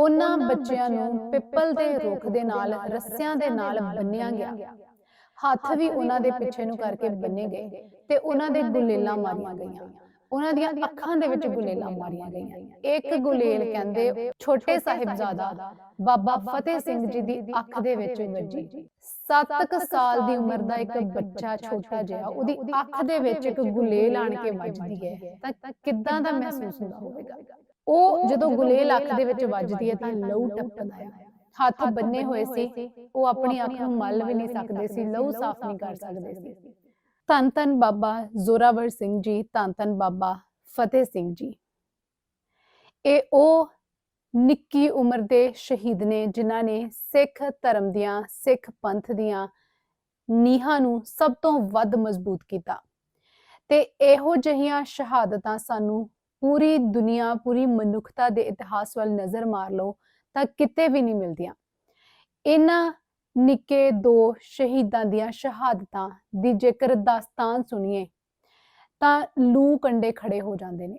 ਉਹਨਾਂ ਬੱਚਿਆਂ ਨੂੰ ਪਿੱਪਲ ਦੇ ਰੁੱਖ ਦੇ ਨਾਲ ਰੱਸਿਆਂ ਦੇ ਨਾਲ ਬੰਨਿਆ ਗਿਆ। ਹੱਥ ਵੀ ਉਹਨਾਂ ਦੇ ਪਿੱਛੇ ਨੂੰ ਕਰਕੇ ਬੰਨੇ ਗਏ ਤੇ ਉਹਨਾਂ ਦੇ ਗੁਲੇਲਾਂ ਮਾਰੀਆਂ ਗਈਆਂ। ਉਹਨਾਂ ਦੀਆਂ ਅੱਖਾਂ ਦੇ ਵਿੱਚ ਗੁਲੇਲਾਂ ਮਾਰੀਆਂ ਗਈਆਂ। ਇੱਕ ਗੁਲੇਲ ਕਹਿੰਦੇ ਛੋਟੇ ਸਾਹਿਬਜ਼ਾਦਾ ਬਾਬਾ ਫਤਿਹ ਸਿੰਘ ਜੀ ਦੀ ਅੱਖ ਦੇ ਵਿੱਚ ਵੱਜੀ। 7 ਸਾਲ ਦੀ ਉਮਰ ਦਾ ਇੱਕ ਬੱਚਾ ਛੋਟਾ ਜਿਹਾ ਉਹਦੀ ਅੱਖ ਦੇ ਵਿੱਚ ਇੱਕ ਗੁਲੇਲ ਆਣ ਕੇ ਵੱਜਦੀ ਹੈ ਤਾਂ ਕਿੱਦਾਂ ਦਾ ਮਹਿਸੂਸ ਹੁੰਦਾ ਹੋਵੇਗਾ? ਉਹ ਜਦੋਂ ਗੁਲੇਲ ਅੱਖ ਦੇ ਵਿੱਚ ਵੱਜਦੀ ਹੈ ਤਾਂ ਲਹੂ ਟਪਕਦਾ ਹੈ ਹੱਥ ਬੰਨੇ ਹੋਏ ਸੀ ਉਹ ਆਪਣੀ ਅੱਖ ਨੂੰ ਮਲ ਵੀ ਨਹੀਂ ਸਕਦੇ ਸੀ ਲਹੂ ਸਾਫ਼ ਨਹੀਂ ਕਰ ਸਕਦੇ ਸੀ। ਧੰਨ ਧੰਨ ਬਾਬਾ ਜ਼ੋਰਾਵਰ ਸਿੰਘ ਜੀ ਧੰਨ ਧੰਨ ਬਾਬਾ ਫਤਿਹ ਸਿੰਘ ਜੀ। ਇਹ ਉਹ ਨਿੱਕੀ ਉਮਰ ਦੇ ਸ਼ਹੀਦ ਨੇ ਜਿਨ੍ਹਾਂ ਨੇ ਸਿੱਖ ਧਰਮ ਦੀਆਂ ਸਿੱਖ ਪੰਥ ਦੀਆਂ ਨੀਹਾਂ ਨੂੰ ਸਭ ਤੋਂ ਵੱਧ ਮਜ਼ਬੂਤ ਕੀਤਾ। ਤੇ ਇਹੋ ਜਿਹੀਆਂ ਸ਼ਹਾਦਤਾਂ ਸਾਨੂੰ ਪੂਰੀ ਦੁਨੀਆ, ਪੂਰੀ ਮਨੁੱਖਤਾ ਦੇ ਇਤਿਹਾਸ ਵੱਲ ਨਜ਼ਰ ਮਾਰ ਲਓ ਤਾਂ ਕਿਤੇ ਵੀ ਨਹੀਂ ਮਿਲਦੀਆਂ। ਇਹਨਾਂ ਨਿੱਕੇ ਦੋ ਸ਼ਹੀਦਾਂ ਦੀਆਂ ਸ਼ਹਾਦਤਾਂ ਦੀ ਜੇਕਰ ਦਾਸਤਾਨ ਸੁਣੀਏ ਤਾਂ ਲੂ ਕੰਡੇ ਖੜੇ ਹੋ ਜਾਂਦੇ ਨੇ।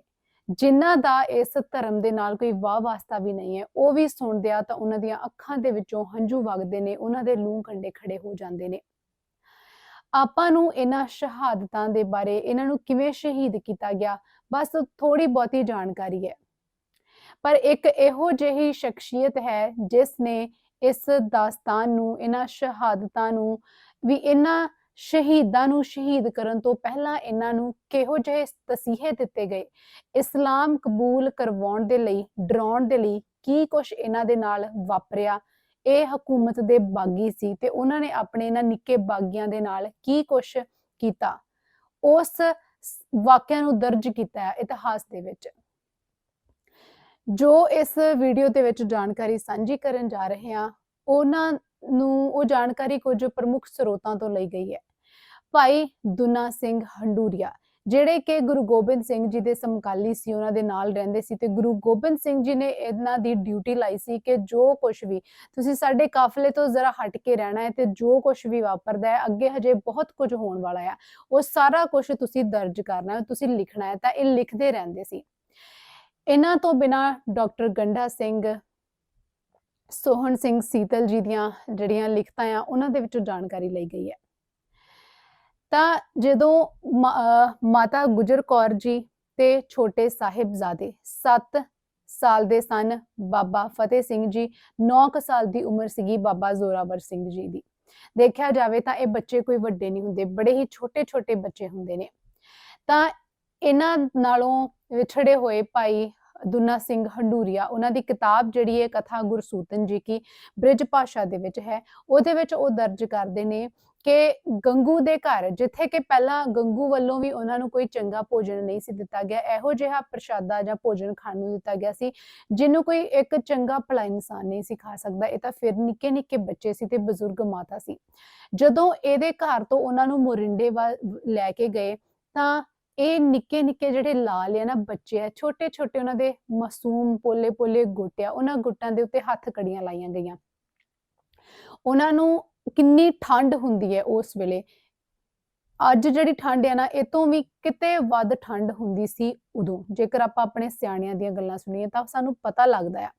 ਜਿਨ੍ਹਾਂ ਦਾ ਇਸ ਧਰਮ ਦੇ ਨਾਲ ਕੋਈ ਵਾਹ ਵਾਸਤਾ ਵੀ ਨਹੀਂ ਹੈ, ਉਹ ਵੀ ਸੁਣਦੇ ਆ ਤਾਂ ਉਹਨਾਂ ਦੀਆਂ ਅੱਖਾਂ ਦੇ ਵਿੱਚੋਂ ਹੰਝੂ ਵਗਦੇ ਨੇ, ਉਹਨਾਂ ਦੇ ਲੂ ਕੰਡੇ ਖੜੇ ਹੋ ਜਾਂਦੇ ਨੇ। ਆਪਾਂ ਨੂੰ ਇਹਨਾਂ ਸ਼ਹਾਦਤਾਂ ਦੇ ਬਾਰੇ, ਇਹਨਾਂ ਨੂੰ ਕਿਵੇਂ ਸ਼ਹੀਦ ਕੀਤਾ ਗਿਆ, ਬਸ ਥੋੜੀ ਬਹੁਤੀ ਜਾਣਕਾਰੀ ਹੈ। ਪਰ ਇੱਕ ਇਹੋ ਜਿਹੀ ਸ਼ਖਸੀਅਤ ਹੈ ਜਿਸ ਨੇ ਇਸ ਦਾਸਤਾਨ ਨੂੰ, ਇਹਨਾਂ ਸ਼ਹਾਦਤਾਂ ਨੂੰ ਵੀ ਇਹਨਾਂ ਸ਼ਹੀਦਾਂ ਨੂੰ ਸ਼ਹੀਦ ਕਰਨ ਤੋਂ ਪਹਿਲਾਂ ਇਹਨਾਂ ਨੂੰ ਕਿਹੋ ਜਿਹੇ ਤਸੀਹੇ ਦਿੱਤੇ ਗਏ, ਇਸਲਾਮ ਕਬੂਲ ਕਰਵਾਉਣ ਦੇ ਲਈ, ਡਰਾਉਣ ਦੇ ਲਈ ਕੀ ਕੁਝ ਇਹਨਾਂ ਦੇ ਨਾਲ ਵਾਪਰਿਆ ਇਹ ਹਕੂਮਤ ਦੇ ਬਾਗੀ ਸੀ ਤੇ ਉਹਨਾਂ ਨੇ ਆਪਣੇ ਇਹਨਾਂ ਨਿੱਕੇ ਬਾਗੀਆਂ ਦੇ ਨਾਲ ਕੀ ਕੁਛ ਕੀਤਾ? ਉਸ ਵਾਕਿਆ ਨੂੰ ਦਰਜ ਕੀਤਾ ਹੈ ਇਤਿਹਾਸ ਦੇ ਵਿੱਚ। ਜੋ ਇਸ ਵੀਡੀਓ ਦੇ ਵਿੱਚ ਜਾਣਕਾਰੀ ਸਾਂਝੀ ਕਰਨ ਜਾ ਰਹੇ ਹਾਂ, ਉਹਨਾਂ ਨੂੰ ਉਹ ਜਾਣਕਾਰੀ ਕੁਝ ਪ੍ਰਮੁੱਖ ਸਰੋਤਾਂ ਤੋਂ ਲਈ ਗਈ ਹੈ। ਭਾਈ ਦੁਨਾ ਸਿੰਘ ਹੰਡੂਰੀਆ ਜਿਹੜੇ ਕਿ ਗੁਰੂ ਗੋਬਿੰਦ ਸਿੰਘ ਜੀ ਦੇ ਸਮਕਾਲੀ ਸੀ, ਉਹਨਾਂ ਦੇ ਨਾਲ ਰਹਿੰਦੇ ਸੀ ਤੇ ਗੁਰੂ ਗੋਬਿੰਦ ਸਿੰਘ ਜੀ ਨੇ ਇਹਨਾਂ ਦੀ ਡਿਊਟੀ ਲਾਈ ਸੀ ਕਿ ਜੋ ਕੁਝ ਵੀ ਤੁਸੀਂ ਸਾਡੇ ਕਾਫਲੇ ਤੋਂ ਜ਼ਰਾ ਹਟ ਕੇ ਰਹਿਣਾ ਹੈ ਤੇ ਜੋ ਕੁਝ ਵੀ ਵਾਪਰਦਾ ਹੈ, ਅੱਗੇ ਹਜੇ ਬਹੁਤ ਕੁਝ ਹੋਣ ਵਾਲਾ ਹੈ। ਉਹ ਸਾਰਾ ਕੁਝ ਤੁਸੀਂ ਦਰਜ ਕਰਨਾ ਹੈ, ਤੁਸੀਂ ਲਿਖਣਾ ਹੈ, ਤਾਂ ਇਹ ਲਿਖਦੇ ਰਹਿੰਦੇ ਸੀ। ਇਹਨਾਂ ਤੋਂ ਬਿਨਾ ਡਾਕਟਰ ਗੰਡਾ ਸਿੰਘ, ਸੋਹਣ ਸਿੰਘ ਸੀਤਲ ਜੀ ਦੀਆਂ ਜਿਹੜੀਆਂ ਲਿਖਤਾਂ ਆ, ਉਹਨਾਂ ਦੇ ਵਿੱਚੋਂ ਜਾਣਕਾਰੀ ਲਈ ਗਈ ਹੈ। ਤਾਂ ਜਦੋਂ ਮਾਤਾ ਗੁਜਰ ਕੌਰ ਜੀ ਤੇ ਛੋਟੇ ਸਾਹਿਬਜ਼ਾਦੇ 7 ਸਾਲ ਦੇ ਸਨ, ਬਾਬਾ ਫਤਿਹ ਸਿੰਘ ਜੀ 9 ਸਾਲ ਦੀ ਉਮਰ ਸੀਗੀ ਬਾਬਾ ਜ਼ੋਰਾਵਰ ਸਿੰਘ ਜੀ ਦੀ। ਦੇਖਿਆ ਜਾਵੇ ਤਾਂ ਇਹ ਬੱਚੇ ਕੋਈ ਵੱਡੇ ਨਹੀਂ ਹੁੰਦੇ, ਬੜੇ ਹੀ ਛੋਟੇ ਛੋਟੇ ਬੱਚੇ ਹੁੰਦੇ ਨੇ। ਤਾਂ ਇਹਨਾਂ ਨਾਲੋਂ ਵਿਛੜੇ ਹੋਏ ਭਾਈ ਦੁਨਾ ਸਿੰਘ ਹੰਡੂਰੀਆ, ਉਹਨਾਂ ਦੀ ਕਿਤਾਬ ਜਿਹੜੀ ਹੈ ਕਥਾ ਗੁਰਸੂਤਨ ਜੀ ਕੀ ਬ੍ਰਿਜ ਭਾਸ਼ਾ ਦੇ ਵਿੱਚ ਹੈ, ਉਹਦੇ ਵਿੱਚ ਉਹ ਦਰਜ ਕਰਦੇ ਨੇ ਕਿ ਗੰਗੂ ਦੇ ਘਰ, ਜਿੱਥੇ ਕਿ ਪਹਿਲਾਂ ਗੰਗੂ ਵੱਲੋਂ ਵੀ ਉਹਨਾਂ ਨੂੰ ਕੋਈ ਚੰਗਾ ਭੋਜਨ ਨਹੀਂ ਸੀ ਦਿੱਤਾ ਗਿਆ, ਇਹੋ ਜਿਹਾ ਪ੍ਰਸ਼ਾਦਾ ਜਾਂ ਭੋਜਨ ਖਾਣ ਨੂੰ ਦਿੱਤਾ ਗਿਆ ਸੀ, ਜਿਹਨੂੰ ਕੋਈ ਇੱਕ ਚੰਗਾ ਭਲਾ ਇਨਸਾਨ ਨਹੀਂ ਸੀ ਖਾ ਸਕਦਾ, ਇਹ ਤਾਂ ਫਿਰ ਨਿੱਕੇ ਨਿੱਕੇ ਬੱਚੇ ਸੀ ਤੇ ਬਜ਼ੁਰਗ ਮਾਤਾ ਸੀ। ਜਦੋਂ ਇਹਦੇ ਘਰ ਤੋਂ ਉਹਨਾਂ ਨੂੰ ਮੋਰਿੰਡੇ ਲੈ ਕੇ ਗਏ, ਤਾਂ ਇਹ ਨਿੱਕੇ ਨਿੱਕੇ ਜਿਹੜੇ ਲਾਲ ਆ ਨਾ ਬੱਚੇ ਆ ਛੋਟੇ ਛੋਟੇ ਉਹਨਾਂ ਦੇ ਮਾਸੂਮ ਪੋਲੇ ਪੋਲੇ ਗੁੱਟਿਆ ਉਹਨਾਂ ਗੁੱਟਾਂ ਦੇ ਉੱਤੇ ਹੱਥ ਕੜੀਆਂ ਲਾਈਆਂ ਗਈਆਂ। ਉਹਨਾਂ ਨੂੰ ਕਿੰਨੀ ਠੰਡ ਹੁੰਦੀ ਹੈ ਉਸ ਵੇਲੇ। ਅੱਜ ਜਿਹੜੀ ਠੰਡ ਹੈ ਨਾ, ਇਹ ਤੋਂ ਵੀ ਕਿਤੇ ਵੱਧ ਠੰਡ ਹੁੰਦੀ ਸੀ ਉਦੋਂ। ਜੇਕਰ ਆਪਾਂ ਆਪਣੇ ਸਿਆਣਿਆਂ ਦੀਆਂ ਗੱਲਾਂ ਸੁਣੀਏ ਤਾਂ ਸਾਨੂੰ ਪਤਾ ਲੱਗਦਾ ਆ,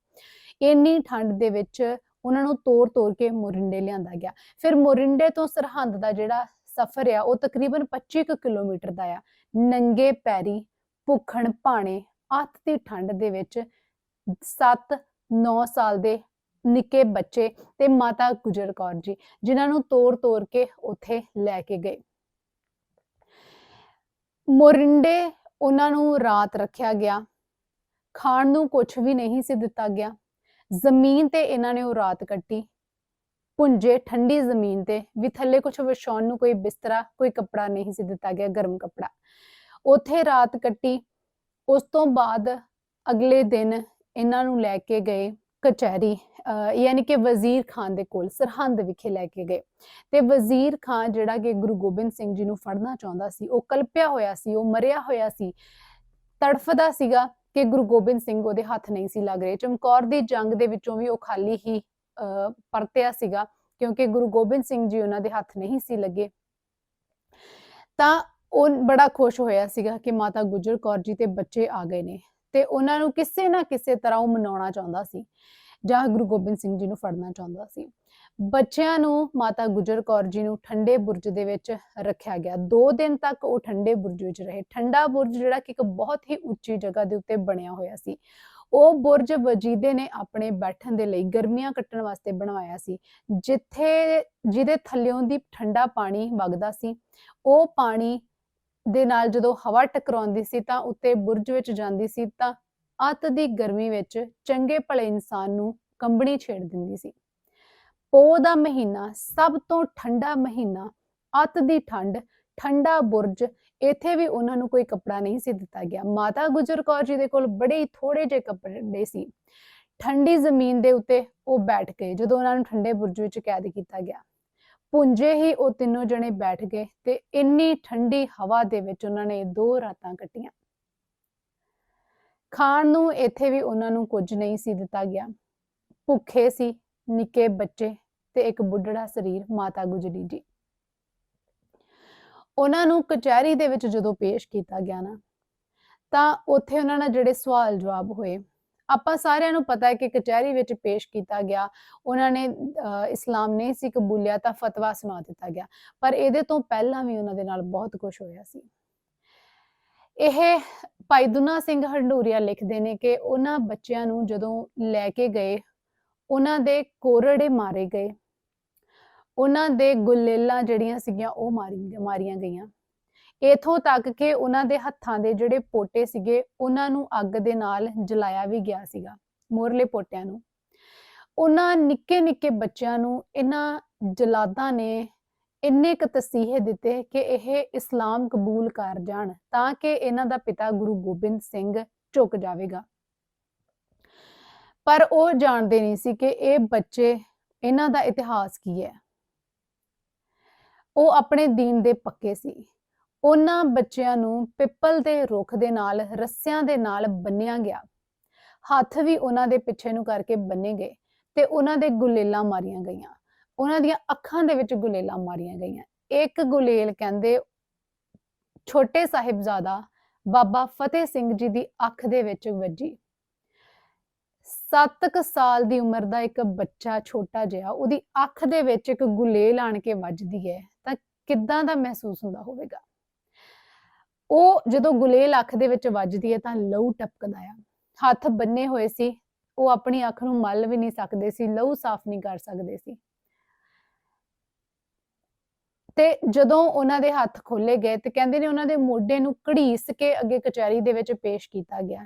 ਇੰਨੀ ਠੰਡ ਦੇ ਵਿੱਚ ਉਹਨਾਂ ਨੂੰ ਤੋੜ-ਤੋੜ ਕੇ ਮੋਰਿੰਡੇ ਲਿਆਂਦਾ ਗਿਆ। ਫਿਰ ਮੋਰਿੰਡੇ ਤੋਂ ਸਰਹੰਦ ਦਾ ਜਿਹੜਾ ਸਫ਼ਰ ਆ, ਉਹ ਤਕਰੀਬਨ 25 ਕਿਲੋਮੀਟਰ ਦਾ ਆ। ਨੰਗੇ ਪੈਰੀ, ਭੁੱਖਣ ਭਾਣੇ, ਅੱਤ ਦੀ ਠੰਡ ਦੇ ਵਿੱਚ 7 9 ਸਾਲ ਦੇ ਨਿੱਕੇ ਬੱਚੇ ਤੇ ਮਾਤਾ ਗੁਜਰ ਕੌਰ ਜੀ, ਜਿਨ੍ਹਾਂ ਨੂੰ ਤੋੜ-ਤੋੜ ਕੇ ਉੱਥੇ ਲੈ ਕੇ ਗਏ। ਮੋਰਿੰਡੇ ਉਹਨਾਂ ਨੂੰ ਰਾਤ ਰੱਖਿਆ ਗਿਆ। ਖਾਣ ਨੂੰ ਕੁਝ ਵੀ ਨਹੀਂ ਸੀ ਦਿੱਤਾ ਗਿਆ। ਜ਼ਮੀਨ ਤੇ ਇਹਨਾਂ ਨੇ ਉਹ ਰਾਤ ਕੱਟੀ। ਪੁੰਜੇ ਠੰਡੀ ਜ਼ਮੀਨ ਤੇ ਵੀ ਥੱਲੇ ਕੁਝ ਵਿਛਾਉਣ ਨੂੰ ਕੋਈ ਬਿਸਤਰਾ, ਕੋਈ ਕੱਪੜਾ ਨਹੀਂ ਸੀ ਦਿੱਤਾ ਗਿਆ, ਗਰਮ ਕੱਪੜਾ। ਉੱਥੇ ਰਾਤ ਕੱਟੀ। ਉਸ ਤੋਂ ਬਾਅਦ ਅਗਲੇ ਦਿਨ ਇਹਨਾਂ ਨੂੰ ਲੈ ਕੇ ਗਏ। ਕਚਹਿਰੀ ਯਾਨੀ ਕਿ ਵਜ਼ੀਰ ਖਾਨ ਦੇ ਕੋਲ, ਸਰਹੰਦ ਵਿਖੇ ਲੈ ਕੇ ਗਏ। ਤੇ ਵਜ਼ੀਰ ਖਾਨ ਜਿਹੜਾ ਕਿ ਗੁਰੂ ਗੋਬਿੰਦ ਸਿੰਘ ਜੀ ਨੂੰ ਫੜਨਾ ਚਾਹੁੰਦਾ ਸੀ, ਉਹ ਕਲਪਿਆ ਹੋਇਆ ਸੀ, ਉਹ ਮਰਿਆ ਹੋਇਆ ਸੀ, ਤੜਫਦਾ ਸੀਗਾ ਕਿ ਗੁਰੂ ਗੋਬਿੰਦ ਸਿੰਘ ਉਹਦੇ ਹੱਥ ਨਹੀਂ ਸੀ ਲੱਗ ਰਹੇ। ਚਮਕੌਰ ਦੀ ਜੰਗ ਦੇ ਵਿੱਚੋਂ ਵੀ ਉਹ ਖਾਲੀ ਹੀ ਪਰਤਿਆ ਸੀਗਾ, ਕਿਉਂਕਿ ਗੁਰੂ ਗੋਬਿੰਦ ਸਿੰਘ ਜੀ ਉਹਨਾਂ ਦੇ ਹੱਥ ਨਹੀਂ ਸੀ ਲੱਗੇ। ਤਾਂ ਉਹ ਬੜਾ ਖੁਸ਼ ਹੋਇਆ ਸੀਗਾ ਕਿ ਮਾਤਾ ਗੁਜਰ ਕੌਰ ਜੀ ਤੇ ਬੱਚੇ ਆ ਗਏ ਨੇ। ਤੇ ਉਹਨਾਂ ਨੂੰ ਕਿਸੇ ਨਾ ਕਿਸੇ ਤਰ੍ਹਾਂ ਉਹ ਮਨਾਉਣਾ ਚਾਹੁੰਦਾ ਸੀ, ਜਾਂ ਗੁਰੂ ਗੋਬਿੰਦ ਸਿੰਘ ਜੀ ਨੂੰ ਫੜਨਾ ਚਾਹੁੰਦਾ ਸੀ। ਬੱਚਿਆਂ ਨੂੰ ਮਾਤਾ ਗੁਜਰ ਕੌਰ ਜੀ ਨੂੰ ਠੰਡੇ ਬੁਰਜ ਦੇ ਵਿੱਚ ਰੱਖਿਆ ਗਿਆ। 2 ਦਿਨ ਤੱਕ ਉਹ ਠੰਡੇ ਬੁਰਜ ਵਿੱਚ ਰਹੇ। ਠੰਡਾ ਬੁਰਜ ਜਿਹੜਾ ਕਿ ਇੱਕ ਬਹੁਤ ਹੀ ਉੱਚੀ ਜਗ੍ਹਾ ਦੇ ਉੱਤੇ ਬਣਿਆ ਹੋਇਆ ਸੀ। ਉਹ ਬੁਰਜ ਵਜੀਦੇ ਨੇ ਆਪਣੇ ਬੈਠਣ ਦੇ ਲਈ ਗਰਮੀਆਂ ਕੱਟਣ ਵਾਸਤੇ ਬਣਵਾਇਆ ਸੀ, ਜਿੱਥੇ ਜਿਹਦੇ ਥੱਲਿਓਂ ਦੀ ਠੰਡਾ ਪਾਣੀ ਵਗਦਾ ਸੀ। ਉਹ ਪਾਣੀ ਦੇ ਨਾਲ ਜਦੋਂ ਹਵਾ ਟਕਰਾਉਂਦੀ ਸੀ ਤਾਂ ਉੱਤੇ ਬੁਰਜ ਵਿੱਚ ਜਾਂਦੀ ਸੀ ਤਾਂ ਅੱਤ ਦੀ ਗਰਮੀ ਵਿੱਚ ਚੰਗੇ ਭਲੇ ਇਨਸਾਨ ਨੂੰ ਕੰਬਣੀ ਛੇੜ ਦਿੰਦੀ ਸੀ। ਪੋ ਦਾ ਮਹੀਨਾ ਸਭ ਤੋਂ ਠੰਡਾ ਮਹੀਨਾ, ਅੱਤ ਦੀ ਠੰਡ, ਠੰਡਾ ਬੁਰਜ, ਇੱਥੇ ਵੀ ਉਹਨਾਂ ਨੂੰ ਕੋਈ ਕੱਪੜਾ ਨਹੀਂ ਸੀ ਦਿੱਤਾ ਗਿਆ। ਮਾਤਾ ਗੁਜਰ ਕੌਰ ਜੀ ਦੇ ਕੋਲ ਬੜੇ ਹੀ ਥੋੜੇ ਜਿਹੇ ਕੱਪੜੇ ਸੀ। ਠੰਡੀ ਜ਼ਮੀਨ ਦੇ ਉੱਤੇ ਉਹ ਬੈਠ ਗਏ ਜਦੋਂ ਉਹਨਾਂ ਨੂੰ ਠੰਡੇ ਬੁਰਜ ਵਿੱਚ ਕੈਦ ਕੀਤਾ ਗਿਆ। ਪੁੰਜੇ ਹੀ ਉਹ ਤਿੰਨੋਂ ਜਣੇ ਬੈਠ ਗਏ ਤੇ ਇੰਨੀ ਠੰਡੀ ਹਵਾ ਦੇ ਵਿੱਚ ਉਹਨਾਂ ਨੇ ਦੋ ਰਾਤਾਂ ਕੱਟੀਆਂ। ਖਾਣ ਨੂੰ ਇੱਥੇ ਵੀ ਉਹਨਾਂ ਨੂੰ ਕੁਝ ਨਹੀਂ ਸੀ ਦਿੱਤਾ ਗਿਆ। ਭੁੱਖੇ ਸੀ, ਨਿੱਕੇ ਬੱਚੇ ਤੇ ਇੱਕ ਬੁੱਢੜਾ ਸਰੀਰ ਮਾਤਾ ਗੁਜਰੀ ਜੀ। ਉਹਨਾਂ ਨੂੰ ਕਚਹਿਰੀ ਦੇ ਵਿੱਚ ਜਦੋਂ ਪੇਸ਼ ਕੀਤਾ ਗਿਆ ਨਾ, ਤਾਂ ਉੱਥੇ ਉਹਨਾਂ ਨਾਲ ਜਿਹੜੇ ਸਵਾਲ ਜਵਾਬ ਹੋਏ ਆਪਾਂ ਸਾਰਿਆਂ ਨੂੰ ਪਤਾ ਹੈ ਕਿ ਕਚਹਿਰੀ ਵਿੱਚ ਪੇਸ਼ ਕੀਤਾ ਗਿਆ, ਉਹਨਾਂ ਨੇ ਇਸਲਾਮ ਨਹੀਂ ਸੀ ਕਬੂਲਿਆ ਤਾਂ ਫਤਵਾ ਸੁਣਾ ਦਿੱਤਾ ਗਿਆ। ਪਰ ਇਹਦੇ ਤੋਂ ਪਹਿਲਾਂ ਵੀ ਉਹਨਾਂ ਦੇ ਨਾਲ ਬਹੁਤ ਕੁਝ ਹੋਇਆ ਸੀ। ਇਹ ਭਾਈ ਦੁਨਾ ਸਿੰਘ ਹੰਡੂਰੀਆ ਲਿਖਦੇ ਨੇ ਕਿ ਉਹਨਾਂ ਬੱਚਿਆਂ ਨੂੰ ਜਦੋਂ ਲੈ ਕੇ ਗਏ, ਉਹਨਾਂ ਦੇ ਕੋਰੜੇ ਮਾਰੇ ਗਏ। ਉਹਨਾਂ ਦੇ ਗੁਲੇਲਾਂ ਜਿਹੜੀਆਂ ਸੀਗੀਆਂ ਉਹ ਮਾਰੀਆਂ ਮਾਰੀਆਂ ਗਈਆਂ। ਇਥੋਂ ਤੱਕ ਕਿ ਉਹਨਾਂ ਦੇ ਹੱਥਾਂ ਦੇ ਜਿਹੜੇ ਪੋਟੇ ਸੀਗੇ, ਉਹਨਾਂ ਨੂੰ ਅੱਗ ਦੇ ਨਾਲ ਜਲਾਇਆ ਵੀ ਗਿਆ ਸੀਗਾ, ਮੋਰਲੇ ਪੋਟਿਆਂ ਨੂੰ। ਉਹਨਾਂ ਨਿੱਕੇ ਨਿੱਕੇ ਬੱਚਿਆਂ ਨੂੰ ਇਹਨਾਂ ਜਲਾਦਾਂ ਨੇ ਇੰਨੇ ਕੁ ਤਸੀਹੇ ਦਿੱਤੇ ਕਿ ਇਹ ਇਸਲਾਮ ਕਬੂਲ ਕਰ ਜਾਣ, ਤਾਂ ਕਿ ਇਹਨਾਂ ਦਾ ਪਿਤਾ ਗੁਰੂ ਗੋਬਿੰਦ ਸਿੰਘ ਝੁਕ ਜਾਵੇਗਾ। ਪਰ ਉਹ ਜਾਣਦੇ ਨਹੀਂ ਸੀ ਕਿ ਇਹ ਬੱਚੇ ਇਹਨਾਂ ਦਾ ਇਤਿਹਾਸ ਕੀ ਹੈ। ਉਹ ਆਪਣੇ ਦੀਨ ਦੇ ਪੱਕੇ ਸੀ। ਉਹਨਾਂ ਬੱਚਿਆਂ ਨੂੰ ਪਿੱਪਲ ਦੇ ਰੁੱਖ ਦੇ ਨਾਲ, ਰੱਸਿਆਂ ਦੇ ਨਾਲ ਬੰਨਿਆ ਗਿਆ। ਹੱਥ ਵੀ ਉਹਨਾਂ ਦੇ ਪਿੱਛੇ ਨੂੰ ਕਰਕੇ ਬੰਨੇ ਗਏ ਤੇ ਉਹਨਾਂ ਦੇ ਗੁਲੇਲਾਂ ਮਾਰੀਆਂ ਗਈਆਂ। ਉਹਨਾਂ ਦੀਆਂ ਅੱਖਾਂ ਦੇ ਵਿੱਚ ਗੁਲੇਲਾਂ ਮਾਰੀਆਂ ਗਈਆਂ। ਇੱਕ ਗੁਲੇਲ ਕਹਿੰਦੇ, ਛੋਟੇ ਸਾਹਿਬਜ਼ਾਦਾ, ਬਾਬਾ ਫਤਿਹ ਸਿੰਘ ਜੀ ਦੀ ਅੱਖ ਦੇ ਵਿੱਚ ਵੱਜੀ। 7 ਸਾਲ ਦੀ ਉਮਰ ਦਾ ਇੱਕ ਬੱਚਾ ਛੋਟਾ ਜਿਹਾ, ਉਹਦੀ ਅੱਖ ਦੇ ਵਿੱਚ ਇੱਕ ਗੁਲੇਲ ਆਣ ਕੇ ਵੱਜਦੀ ਹੈ। ਤਾਂ ਕਿੱਦਾਂ ਦਾ ਮਹਿਸੂਸ ਹੁੰਦਾ ਹੋਵੇਗਾ? ਉਹ ਜਦੋਂ ਗੁਲੇਲ ਅੱਖ ਦੇ ਵਿੱਚ ਵੱਜਦੀ ਹੈ ਤਾਂ ਲਹੂ ਟਪਕਦਾ ਆ। ਹੱਥ ਬੰਨੇ ਹੋਏ ਸੀ, ਉਹ ਆਪਣੀ ਅੱਖ ਨੂੰ ਮਲ ਵੀ ਨਹੀਂ ਸਕਦੇ ਸੀ, ਲਹੂ ਸਾਫ਼ ਨਹੀਂ ਕਰ ਸਕਦੇ ਸੀ। ਤੇ ਜਦੋਂ ਉਹਨਾਂ ਦੇ ਹੱਥ ਖੋਲੇ ਗਏ ਤੇ ਕਹਿੰਦੇ ਨੇ ਉਹਨਾਂ ਦੇ ਮੋਢੇ ਨੂੰ ਘੜੀਸ ਕੇ ਅੱਗੇ ਕਚਹਿਰੀ ਦੇ ਵਿੱਚ ਪੇਸ਼ ਕੀਤਾ ਗਿਆ।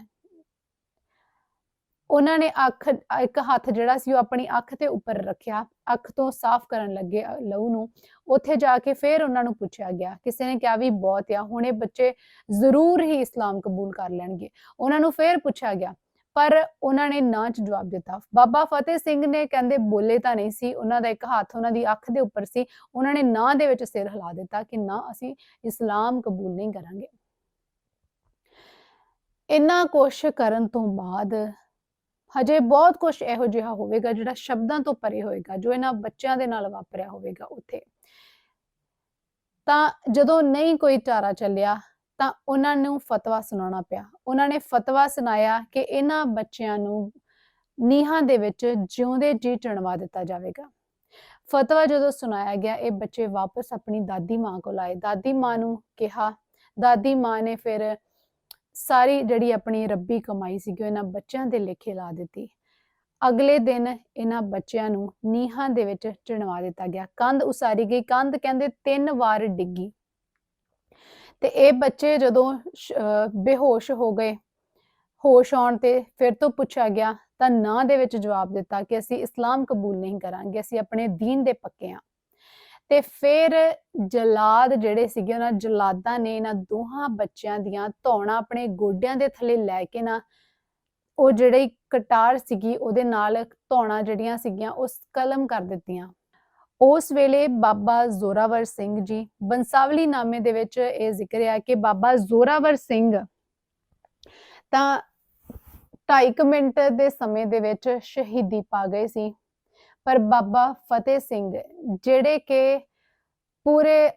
ਉਹਨਾਂ ਨੇ ਅੱਖ, ਇੱਕ ਹੱਥ ਜਿਹੜਾ ਸੀ ਉਹ ਆਪਣੀ ਅੱਖ ਤੇ ਉੱਪਰ ਰੱਖਿਆ, ਅੱਖ ਤੋਂ ਸਾਫ਼ ਕਰਨ ਲੱਗੇ ਲਹੂ ਨੂੰ। ਉੱਥੇ ਜਾ ਕੇ ਫਿਰ ਉਹਨਾਂ ਨੂੰ ਪੁੱਛਿਆ ਗਿਆ। ਕਿਸੇ ਨੇ ਕਿਹਾ ਵੀ ਬਹੁਤ ਆ, ਹੁਣ ਇਹ ਬੱਚੇ ਜ਼ਰੂਰ ਹੀ ਇਸਲਾਮ ਕਬੂਲ ਕਰ ਲੈਣਗੇ। ਉਹਨਾਂ ਨੂੰ ਫਿਰ ਪੁੱਛਿਆ ਗਿਆ, ਪਰ ਉਹਨਾਂ ਨੇ ਨਾ ਚ ਜਵਾਬ ਦਿੱਤਾ। ਬਾਬਾ ਫਤਿਹ ਸਿੰਘ ਨੇ ਕਹਿੰਦੇ ਬੋਲੇ ਤਾਂ ਨਹੀਂ ਸੀ, ਉਹਨਾਂ ਦਾ ਇੱਕ ਹੱਥ ਉਹਨਾਂ ਦੀ ਅੱਖ ਦੇ ਉੱਪਰ ਸੀ। ਉਹਨਾਂ ਨੇ ਨਾ ਦੇ ਵਿੱਚ ਸਿਰ ਹਿਲਾ ਦਿੱਤਾ ਕਿ ਨਾ ਅਸੀਂ ਇਸਲਾਮ ਕਬੂਲ ਨਹੀਂ ਕਰਾਂਗੇ। ਇੰਨਾ ਕੁਛ ਕਰਨ ਤੋਂ ਬਾਅਦ ਹਜੇ ਬਹੁਤ ਕੁਝ ਇਹੋ ਜਿਹਾ ਹੋਵੇਗਾ ਜਿਹੜਾ ਸ਼ਬਦਾਂ ਤੋਂ ਪਰੇ ਹੋਏਗਾ, ਜੋ ਇਹਨਾਂ ਬੱਚਿਆਂ ਦੇ ਨਾਲ ਵਾਪਰਿਆ ਹੋਵੇਗਾ ਉੱਥੇ। ਤਾਂ ਜਦੋਂ ਨਹੀਂ ਕੋਈ ਚਾਰਾ ਚੱਲਿਆ, ਤਾਂ ਉਹਨਾਂ ਨੂੰ ਫਤਵਾ ਸੁਣਾਉਣਾ ਪਿਆ। ਉਹਨਾਂ ਨੇ ਫਤਵਾ ਸੁਣਾਇਆ ਕਿ ਇਹਨਾਂ ਬੱਚਿਆਂ ਨੂੰ ਨੀਹਾਂ ਦੇ ਵਿੱਚ ਜਿਉਂਦੇ ਜੀ ਚਣਵਾ ਦਿੱਤਾ ਜਾਵੇਗਾ। ਫਤਵਾ ਜਦੋਂ ਸੁਣਾਇਆ ਗਿਆ, ਇਹ ਬੱਚੇ ਵਾਪਸ ਆਪਣੀ ਦਾਦੀ ਮਾਂ ਕੋਲ ਆਏ। ਦਾਦੀ ਮਾਂ ਨੂੰ ਕਿਹਾ, ਦਾਦੀ ਮਾਂ ਨੇ ਫਿਰ ਸਾਰੀ ਜਿਹੜੀ ਆਪਣੀ ਰੱਬੀ ਕਮਾਈ ਸੀਗੀ, ਉਹ ਇਹਨਾਂ ਬੱਚਿਆਂ ਦੇ ਲੇਖੇ ਲਾ ਦਿੱਤੀ। ਅਗਲੇ ਦਿਨ ਇਹਨਾਂ ਬੱਚਿਆਂ ਨੂੰ ਨੀਹਾਂ ਦੇ ਵਿੱਚ ਚਿਣਵਾ ਦਿੱਤਾ ਗਿਆ। ਕੰਧ ਉਸਾਰੀ ਗਈ। ਕੰਧ ਕਹਿੰਦੇ ਤਿੰਨ ਵਾਰ ਡਿੱਗੀ। ਤੇ ਇਹ ਬੱਚੇ ਜਦੋਂ ਬੇਹੋਸ਼ ਹੋ ਗਏ, ਹੋਸ਼ ਆਉਣ ਤੇ ਫਿਰ ਤੋਂ ਪੁੱਛਿਆ ਗਿਆ, ਤਾਂ ਨਾਂ ਦੇ ਵਿੱਚ ਜਵਾਬ ਦਿੱਤਾ ਕਿ ਅਸੀਂ ਇਸਲਾਮ ਕਬੂਲ ਨਹੀਂ ਕਰਾਂਗੇ, ਅਸੀਂ ਆਪਣੇ ਦੀਨ ਦੇ ਪੱਕੇ ਹਾਂ ਤੇ ਫਿਰ ਜਲਾਦ ਜਿਹੜੇ ਸੀਗੇ, ਉਹਨਾਂ ਜਲਾਦਾਂ ਨੇ ਇਹਨਾਂ ਦੋਹਾਂ ਬੱਚਿਆਂ ਦੀਆਂ ਧੌਣਾ ਆਪਣੇ ਗੋਡਿਆਂ ਦੇ ਥੱਲੇ ਲੈ ਕੇ ਨਾ, ਉਹ ਜਿਹੜੀ ਕਟਾਰ ਸੀਗੀ, ਉਹਦੇ ਨਾਲ ਧੌਣਾ ਜਿਹੜੀਆਂ ਸੀਗੀਆਂ ਉਸ ਕਲਮ ਕਰ ਦਿੱਤੀਆਂ। ਉਸ ਵੇਲੇ ਬਾਬਾ ਜ਼ੋਰਾਵਰ ਸਿੰਘ ਜੀ, ਬੰਸਾਵਲੀ ਨਾਮੇ ਦੇ ਵਿੱਚ ਇਹ ਜ਼ਿਕਰ ਹੈ ਕਿ ਬਾਬਾ ਜ਼ੋਰਾਵਰ ਸਿੰਘ ਤਾਂ 2.5 ਮਿੰਟ ਦੇ ਸਮੇਂ ਦੇ ਵਿੱਚ ਸ਼ਹੀਦੀ ਪਾ ਗਏ ਸੀ। ਪਰ ਬਾਬਾ ਫਤਿਹ ਸਿੰਘ, ਜਿਹੜੇ ਕਿ ਪੂਰੇ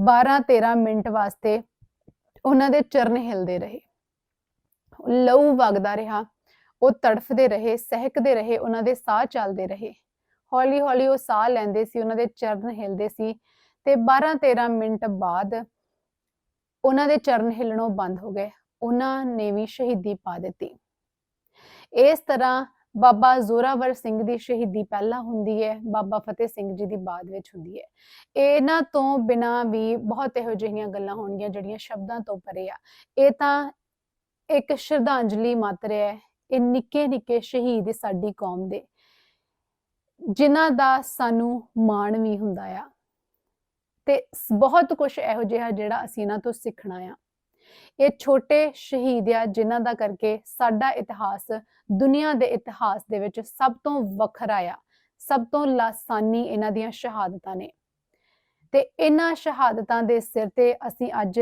12-13 ਮਿੰਟ ਵਾਸਤੇ ਉਹਨਾਂ ਦੇ ਚਰਨ ਹਿਲਦੇ ਰਹੇ। ਲਹੂ ਵਗਦਾ ਰਿਹਾ, ਉਹ ਤੜਫਦੇ ਰਹੇ, ਸਹਿਕਦੇ ਰਹੇ, ਉਹਨਾਂ ਦੇ ਸਾਹ ਚੱਲਦੇ ਰਹੇ। ਹੌਲੀ ਹੌਲੀ ਉਹ ਸਾਹ ਲੈਂਦੇ ਸੀ, ਉਹਨਾਂ ਦੇ ਚਰਨ ਹਿਲਦੇ ਸੀ ਤੇ 12 13 ਮਿੰਟ ਬਾਅਦ ਉਹਨਾਂ ਦੇ ਚਰਨ ਹਿਲਣੋਂ ਬੰਦ ਹੋ ਗਏ। ਉਹਨਾਂ ਨੇ ਵੀ ਸ਼ਹੀਦੀ ਪਾ ਦਿੱਤੀ। ਇਸ ਤਰ੍ਹਾਂ ਬਾਬਾ ਜ਼ੋਰਾਵਰ ਸਿੰਘ ਦੀ ਸ਼ਹੀਦੀ ਪਹਿਲਾਂ ਹੁੰਦੀ ਹੈ, ਬਾਬਾ ਫਤਿਹ ਸਿੰਘ ਜੀ ਦੀ ਬਾਅਦ ਵਿੱਚ ਹੁੰਦੀ ਹੈ। ਇਹਨਾਂ ਤੋਂ ਬਿਨਾ ਵੀ ਬਹੁਤ ਇਹੋ ਜਿਹੀਆਂ ਗੱਲਾਂ ਹੋਣਗੀਆਂ ਜਿਹੜੀਆਂ ਸ਼ਬਦਾਂ ਤੋਂ ਪਰੇ ਆ। ਇਹ ਤਾਂ ਇੱਕ ਸ਼ਰਧਾਂਜਲੀ ਮਾਤਰ ਹੈ, ਇਹ ਨਿੱਕੇ ਨਿੱਕੇ ਸ਼ਹੀਦ ਸਾਡੀ ਕੌਮ ਦੇ, ਜਿਨ੍ਹਾਂ ਦਾ ਸਾਨੂੰ ਮਾਣ ਵੀ ਹੁੰਦਾ ਆ। ਤੇ ਬਹੁਤ ਕੁਝ ਇਹੋ ਜਿਹਾ ਜਿਹੜਾ ਅਸੀਂ ਇਹਨਾਂ ਤੋਂ ਸਿੱਖਣਾ ਆ। ਇਹ ਛੋਟੇ ਸ਼ਹੀਦ ਆ ਜਿਨ੍ਹਾਂ ਦਾ ਕਰਕੇ ਸਾਡਾ ਇਤਿਹਾਸ ਦੁਨੀਆ ਦੇ ਇਤਿਹਾਸ ਦੇ ਵਿੱਚ ਸਭ ਤੋਂ ਵੱਖਰਾ ਆ, ਸਭ ਤੋਂ ਲਾਸਾਨੀ ਇਹਨਾਂ ਦੀਆਂ ਸ਼ਹਾਦਤਾਂ ਨੇ। ਤੇ ਇਹਨਾਂ ਸ਼ਹਾਦਤਾਂ ਦੇ ਸਿਰ ਤੇ ਅਸੀਂ ਅੱਜ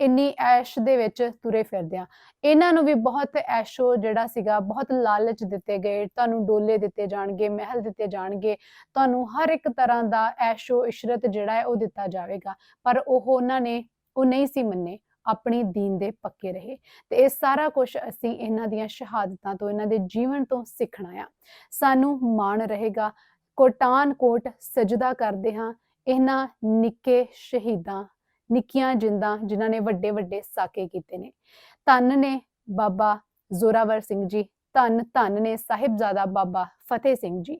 ਇੰਨੀ ਐਸ਼ ਦੇ ਵਿੱਚ ਤੁਰੇ ਫਿਰਦੇ ਆ। ਇਹਨਾਂ ਨੂੰ ਵੀ ਬਹੁਤ ਐਸ਼ੋ ਜਿਹੜਾ ਸੀਗਾ, ਬਹੁਤ ਲਾਲਚ ਦਿੱਤੇ ਗਏ, ਤੁਹਾਨੂੰ ਡੋਲੇ ਦਿੱਤੇ ਜਾਣਗੇ, ਮਹਿਲ ਦਿੱਤੇ ਜਾਣਗੇ, ਤੁਹਾਨੂੰ ਹਰ ਇੱਕ ਤਰ੍ਹਾਂ ਦਾ ਐਸ਼ੋ, ਇਸ਼ਰਤ ਜਿਹੜਾ ਹੈ ਉਹ ਦਿੱਤਾ ਜਾਵੇਗਾ। ਪਰ ਉਹ ਉਹਨਾਂ ਨੇ, ਉਹ ਨਹੀਂ ਸੀ ਮੰਨੇ। ਆਪਣੀ ਦੀਨ ਦੇ ਪੱਕੇ ਰਹੇ। ਤੇ ਇਹ ਸਾਰਾ ਕੁਝ ਅਸੀਂ ਇਹਨਾਂ ਦੀਆਂ ਸ਼ਹਾਦਤਾਂ ਤੋਂ, ਇਹਨਾਂ ਦੇ ਜੀਵਨ ਤੋਂ ਸਿੱਖਣਾ ਆ। ਸਾਨੂੰ ਮਾਣ ਰਹੇਗਾ। ਕੋਟਾਨ ਕੋਟ ਸਜਦਾ ਕਰਦੇ ਹਾਂ ਇਹਨਾਂ ਨਿੱਕੇ ਸ਼ਹੀਦਾਂ, ਨਿੱਕੀਆਂ ਜਿੰਦਾਂ ਜਿਨ੍ਹਾਂ ਨੇ ਵੱਡੇ ਵੱਡੇ ਸਾਕੇ ਕੀਤੇ ਨੇ। ਧੰਨ ਨੇ ਬਾਬਾ ਜ਼ੋਰਾਵਰ ਸਿੰਘ ਜੀ ਧੰਨ ਧੰਨ ਨੇ ਸਾਹਿਬਜ਼ਾਦਾ ਬਾਬਾ ਫਤਿਹ ਸਿੰਘ ਜੀ।